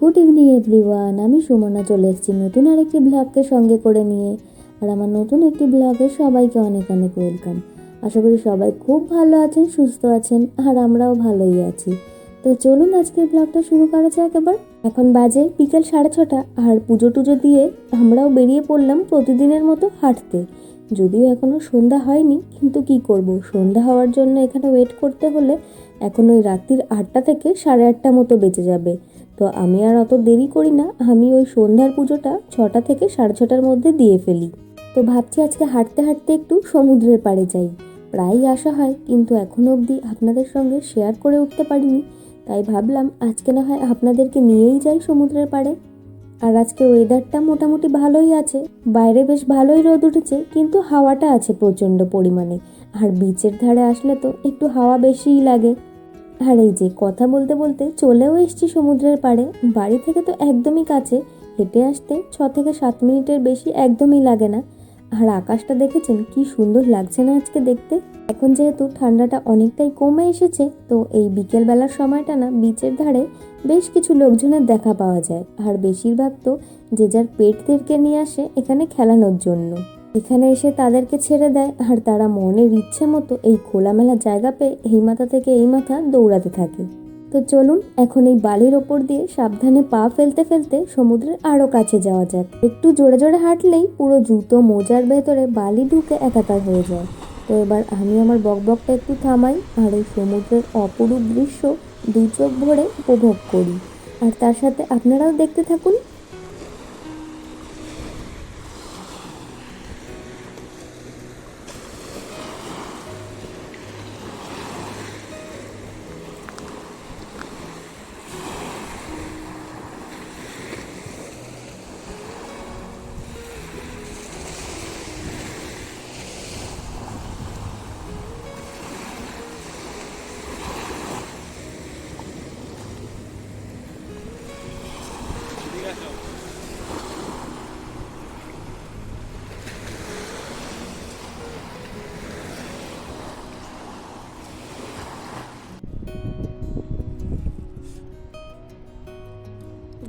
Good evening everyone আমি সুমনা, চলে এসেছি নতুন আরেকটি ব্লগকে সঙ্গে করে নিয়ে। আর আমার নতুন একটি ব্লগে সবাইকে অনেক অনেক ওয়েলকাম আশা করি সবাই খুব ভালো আছেন, সুস্থ আছেন, আর আমরাও ভালোই আছি। তো চলুন আজকের ব্লগটা শুরু করা যাক এবার। এখন বাজে বিকেল সাড়ে ছটা, আর পুজো টুজো দিয়ে আমরাও বেরিয়ে পড়লাম প্রতিদিনের মতো হাঁটতে। যদিও এখনও সন্ধ্যা হয়নি, কিন্তু কি করব? সন্ধ্যা হওয়ার জন্য এখানে ওয়েট করতে হলে এখন ওই রাত্রির আটটা থেকে সাড়ে আটটা মতো বেঁচে যাবে। তো আমি আর অত দেরি করি না, আমি ওই সন্ধ্যার পুজোটা ছটা থেকে সাড়ে ছটার মধ্যে দিয়ে ফেলি। তো ভাবছি আজকে হাঁটতে হাঁটতে একটু সমুদ্রের পাড়ে যাই। প্রায়ই আসা হয়, কিন্তু এখনও অবধি আপনাদের সঙ্গে শেয়ার করে উঠতে পারিনি, তাই ভাবলাম আজকে না হয় আপনাদেরকে নিয়েই যাই সমুদ্রের পাড়ে। আর আজকে ওয়েদারটা মোটামুটি ভালোই আছে, বাইরে বেশ ভালোই রোদ উঠেছে, কিন্তু হাওয়াটা আছে প্রচণ্ড পরিমাণে। আর বিচের ধারে আসলে তো একটু হাওয়া বেশিই লাগে। আর এই যে কথা বলতে বলতে চলেও এসেছি সমুদ্রের পাড়ে। বাড়ি থেকে তো একদমই কাছে। হেঁটে আসতে ছ থেকে সাত মিনিটের বেশি একদমই লাগে না। আর আকাশটা দেখেছেন, কি সুন্দর লাগছে না আজকে দেখতে। এখন যেহেতু ঠান্ডাটা অনেকটাই কমে এসেছে, তো এই বিকেলবেলার সময়টা না, বিচের ধারে বেশ কিছু লোকজনের দেখা পাওয়া যায়। আর বেশিরভাগ তো যে যার পেটদেরকে নিয়ে আসে এখানে খেলানোর জন্য। এখানে এসে তাদেরকে ছেড়ে দেয়, আর তারা মনের ইচ্ছে মতো এই খোলামেলা জায়গা পেয়ে এই মাথা থেকে এই মাথা দৌড়াতে থাকে। তো চলুন, এখন এই বালির ওপর দিয়ে সাবধানে পা ফেলতে ফেলতে সমুদ্রের আরও কাছে যাওয়া যাক। একটু জোরে জোরে হাঁটলেই পুরো জুতো মোজার ভেতরে বালি ঢুকে একাকার হয়ে যায়। তো এবার আমি আমার বকবকটা একটু থামাই, আর এই সমুদ্রের অপরূপ দৃশ্য দু চোখ ভরে উপভোগ করি। আর তার সাথে আপনারাও দেখতে থাকুন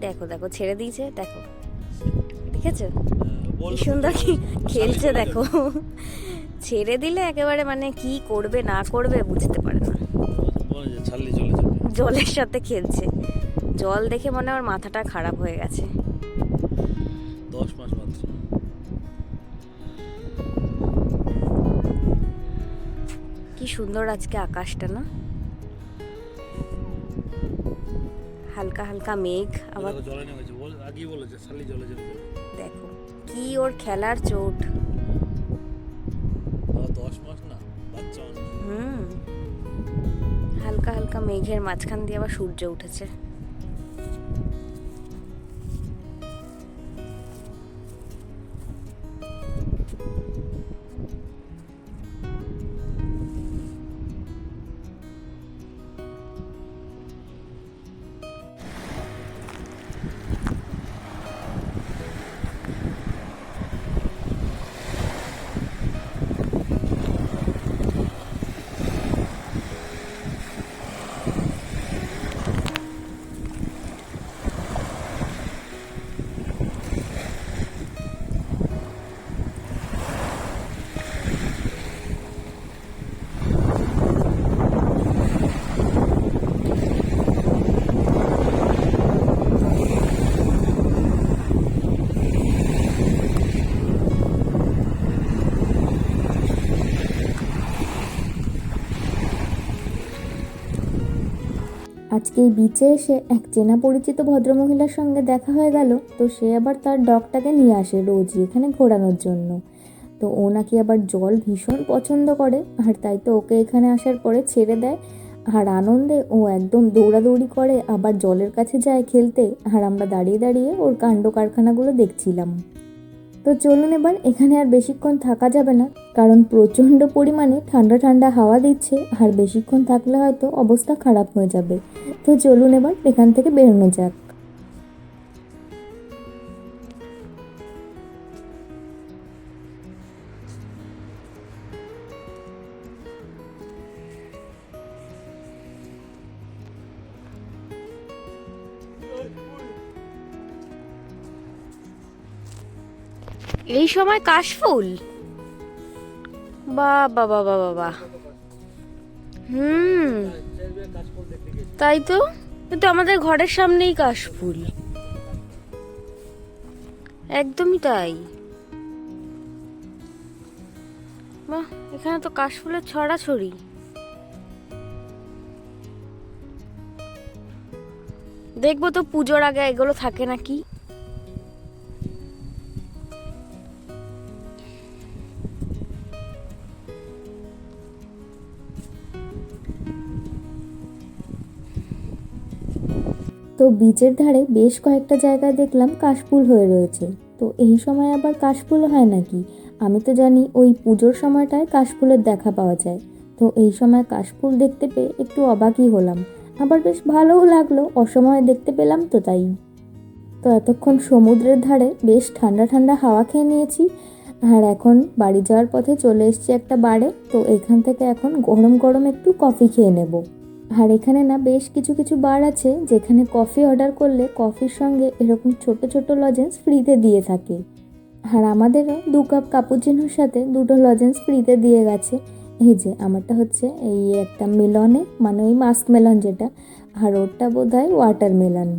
দেখো দেখো ছেড়ে দিয়েছে দেখো। দেখেছ? কি সুন্দর কি খেলছে দেখো। ছেড়ে দিলে একেবারে মানে কি করবে না করবে বুঝতে পারে না। জলের সাথে খেলছে। জল দেখে মনে আমার মাথাটা খারাপ হয়ে গেছে। দশ মাস মাত্র। কি সুন্দর আজকে আকাশটা না? হালকা হালকা মেঘ আবার দেখো কি ওর খেলার চোট। হুম। হালকা হালকা মেঘের মাঝখান দিয়ে আবার সূর্য উঠেছে। আজকে এই বিচে এসে এক চেনা পরিচিত ভদ্রমহিলার সঙ্গে দেখা হয়ে গেল। তো সে আবার তার ডগটাকে নিয়ে আসে রোজই এখানে ঘোরানোর জন্য। তো ও নাকি আবার জল ভীষণ পছন্দ করে, আর তাই তো ওকে এখানে আসার পরে ছেড়ে দেয়। আর আনন্দে ও একদম দৌড়াদৌড়ি করে আবার জলের কাছে যায় খেলতে। আর আমরা দাঁড়িয়ে দাঁড়িয়ে ওর কাণ্ড কারখানাগুলো দেখছিলাম। তো চলুন এবার, এখানে আর বেশিক্ষণ থাকা যাবে না, কারণ প্রচণ্ড পরিমাণে ঠান্ডা ঠান্ডা হাওয়া দিচ্ছে, আর বেশিক্ষণ থাকলে হয়তো অবস্থা খারাপ হয়ে যাবে। তো চলুন এবার এখান থেকে বেরোনো যাক। সময় কাশফুল? বা বাবা বাবা বাবা হুম। তাই তো? কিন্তু আমাদের ঘরের সামনেই কাশফুল। একদমই তাই। বাহ, এখানে তো কাশফুলের ছড়াছড়ি। দেখব তো পুজোর আগে এগুলো থাকে নাকি? তো বিচের ধারে বেশ কয়েকটা জায়গায় দেখলাম কাশফুল হয়ে রয়েছে। তো এই সময় আবার কাশফুল হয় নাকি? আমি তো জানি ওই পুজোর সময়টায় কাশফুলের দেখা পাওয়া যায়। তো এই সময় কাশফুল দেখতে পেয়ে একটু অবাকই হলাম। আবার বেশ ভালোও লাগল, অসময়ে দেখতে পেলাম তো তাই। তো এতক্ষণ সমুদ্রের ধারে বেশ ঠান্ডা ঠান্ডা হাওয়া খেয়ে নিয়েছি। আর এখন বাড়ি যাওয়ার পথে চলে এসেছি একটা বারে। তো এখান থেকে এখন গরম গরম একটু কফি খেয়ে নেব। আর এখানে না বেশ কিছু কিছু বার আছে যেখানে কফি অর্ডার করলে কফির সঙ্গে এরকম ছোট ছোট লজেন্স ফ্রিতে দিয়ে থাকে। আর আমাদেরও দু কাপ কাপুচিনোর সাথে দুটো লজেন্স ফ্রিতে দিয়ে গেছে। এই যে, আমারটা হচ্ছে এই একটা মেলনে মানে ওই মাস্ক মেলন যেটা, আর ওরটা বোধ হয় ওয়াটার মেলন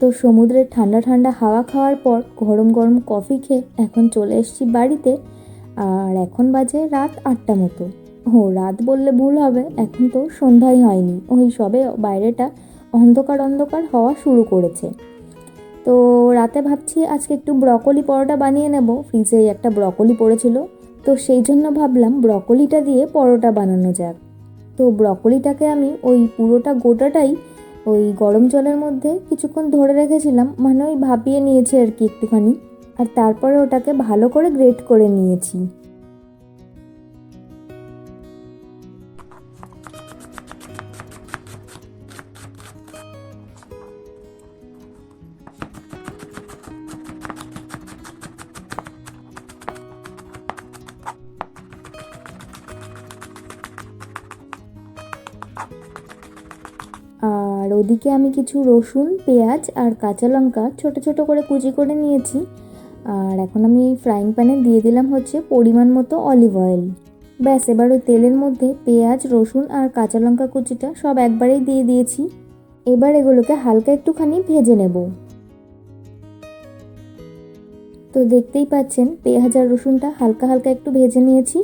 তো সমুদ্রের ঠান্ডা ঠান্ডা হাওয়া খাওয়ার পর গরম গরম কফি খেয়ে এখন চলে এসেছি বাড়িতে, আর এখন বাজে রাত আটটা মতো। ও রাত বললে ভুল হবে, এখন তো সন্ধ্যাই হয়নি। ওই সবে বাইরেটা অন্ধকার অন্ধকার হওয়া শুরু করেছে। তো রাতে ভাবছি আজকে একটু ব্রকলি পরোটা বানিয়ে নেব। ফ্রিজে একটা ব্রকলি পড়েছিল। তো সেই জন্য ভাবলাম ব্রকলিটা দিয়ে পরোটা বানানো যাক। তো ব্রকলিটাকে আমি ওই পুরোটা গোটাটাই ওই গরম জলের মধ্যে কিছুক্ষণ ধরে রেখেছিলাম। মানে ওই ভাপিয়ে নিয়েছি আর কি একটুখানি। আর তারপরে ওটাকে ভালো করে গ্রেট করে নিয়েছি। ওদিকে আমি কিছু রসুন, পেঁয়াজ আর কাঁচা লঙ্কা ছোট ছোট করে কুচি করে নিয়েছি। আর এখন আমি এই ফ্রাইং প্যানে দিয়ে দিলাম হচ্ছে পরিমাণ মতো অলিভ অয়েল ব্যাস, এবার ওই তেলের মধ্যে পেঁয়াজ, রসুন আর কাঁচা লঙ্কা কুচিটা সব একবারেই দিয়ে দিয়েছি। এবার এগুলোকে হালকা একটুখানি ভেজে নেব। তো দেখতেই পাচ্ছেন, পেঁয়াজ আর রসুনটা হালকা হালকা একটু ভেজে নিয়েছি।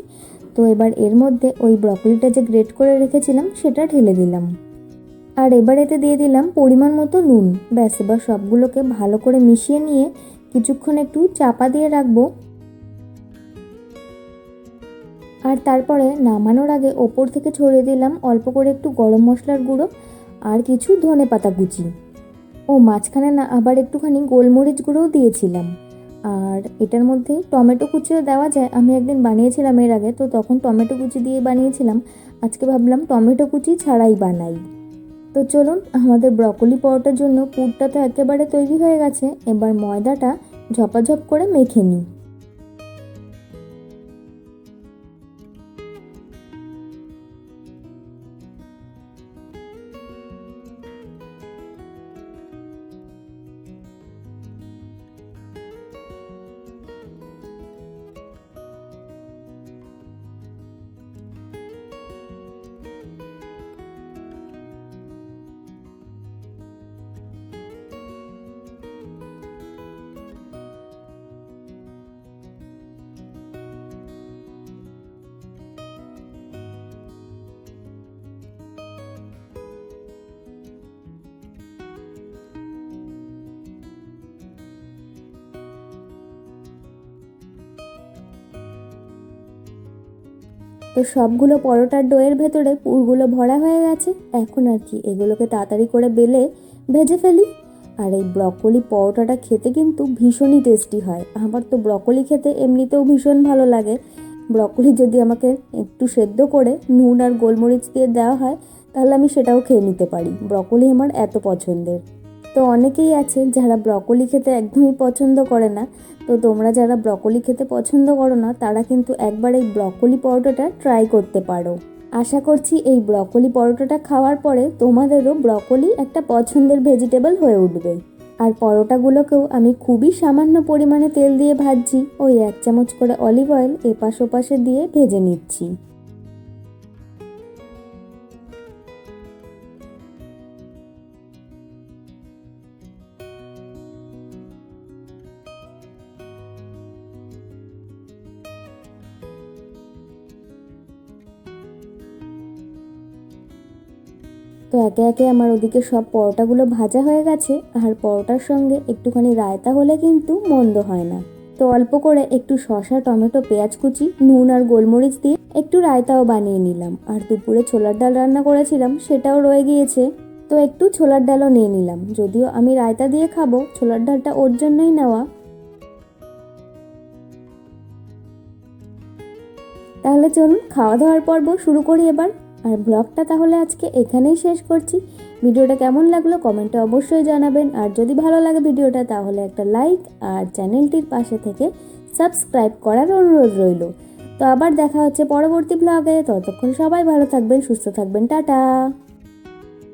তো এবার এর মধ্যে ওই ব্রকলিটা যে গ্রেট করে রেখেছিলাম, সেটা ঢেলে দিলাম। আর এবার এতে দিয়ে দিলাম পরিমাণ মতো নুন। ব্যাস, এবার সবগুলোকে ভালো করে মিশিয়ে নিয়ে কিছুক্ষণ একটু চাপা দিয়ে রাখব। আর তারপরে নামানোর আগে ওপর থেকে ছড়িয়ে দিলাম অল্প করে একটু গরম মশলার গুঁড়ো আর কিছু ধনে পাতা কুচি। ও, মাঝখানে না আবার একটুখানি গোলমরিচ গুঁড়োও দিয়েছিলাম। আর এটার মধ্যে টমেটো কুচিও দেওয়া যায়। আমি একদিন বানিয়েছিলাম এর আগে, তো তখন টমেটো কুচি দিয়ে বানিয়েছিলাম। আজকে ভাবলাম টমেটো কুচি ছাড়াই বানাই। তো চলুন, আমাদের ব্রকলি পরোটার জন্য পুরটা তো একেবারে তৈরি হয়ে গেছে। এবার ময়দাটা ঝপাঝপ করে মেখে নিই। তো সবগুলো পরোটার ডোয়ের ভেতরে পুরগুলো ভরা হয়ে গেছে। এখন আর কি, এগুলোকে তাড়াতাড়ি করে বেলে ভেজে ফেলি। আর এই ব্রকলি পরোটাটা খেতে কিন্তু ভীষণই টেস্টি হয়। আমার তো ব্রকলি খেতে এমনিতেও ভীষণ ভালো লাগে। ব্রকলি যদি আমাকে একটু সেদ্ধ করে নুন আর গোলমরিচ দিয়ে দেওয়া হয়, তাহলে আমি সেটাও খেয়ে নিতে পারি। ব্রকলি আমার এত পছন্দের। তো অনেকেই আছে যারা ব্রকলি খেতে একদমই পছন্দ করে না। তো তোমরা যারা ব্রকলি খেতে পছন্দ করো না, তারা কিন্তু একবার এই ব্রকলি পরোটাটা ট্রাই করতে পারো। আশা করছি এই ব্রকলি পরোটাটা খাওয়ার পরে তোমাদেরও ব্রকলি একটা পছন্দের ভেজিটেবল হয়ে উঠবে। আর পরোটাগুলোকেও আমি খুবই সামান্য পরিমাণে তেল দিয়ে ভাজছি। ওই এক চামচ করে অলিভ অয়েল এপাশ ওপাশে দিয়ে ভেজে নিচ্ছি। একে একে আমার ওদিকে সব পরোটাগুলো ভাজা হয়ে গেছে, আর পরোটার সঙ্গে একটুখানি রায়তা হলে কিন্তু মন্দ হয় না। তো অল্প করে একটু শসা টমেটো, পেঁয়াজ কুচি, নুন আর গোলমরিচ দিয়ে একটু রায়তাও বানিয়ে নিলাম। আর দুপুরে ছোলার ডাল রান্না করেছিলাম, সেটাও রয়ে গিয়েছে। তো একটু ছোলার ডালও নিয়ে নিলাম, যদিও আমি রায়তা দিয়ে খাব, ছোলার ডালটা ওর জন্যই নেওয়া। তাহলে চলুন খাওয়া দাওয়ার পর্ব শুরু করি এবার। আর ব্লগটা তাহলে আজকে এখানেই শেষ করছি। ভিডিওটা কেমন লাগল কমেন্টে অবশ্যই জানাবেন। আর যদি ভালো লাগে ভিডিওটা, তাহলে একটা লাইক আর চ্যানেলটির পাশে থেকে সাবস্ক্রাইব করার অনুরোধ রইল। তো আবার দেখা হচ্ছে পরবর্তী ব্লগে। ততক্ষণ সবাই ভালো থাকবেন, সুস্থ থাকবেন। টাটা।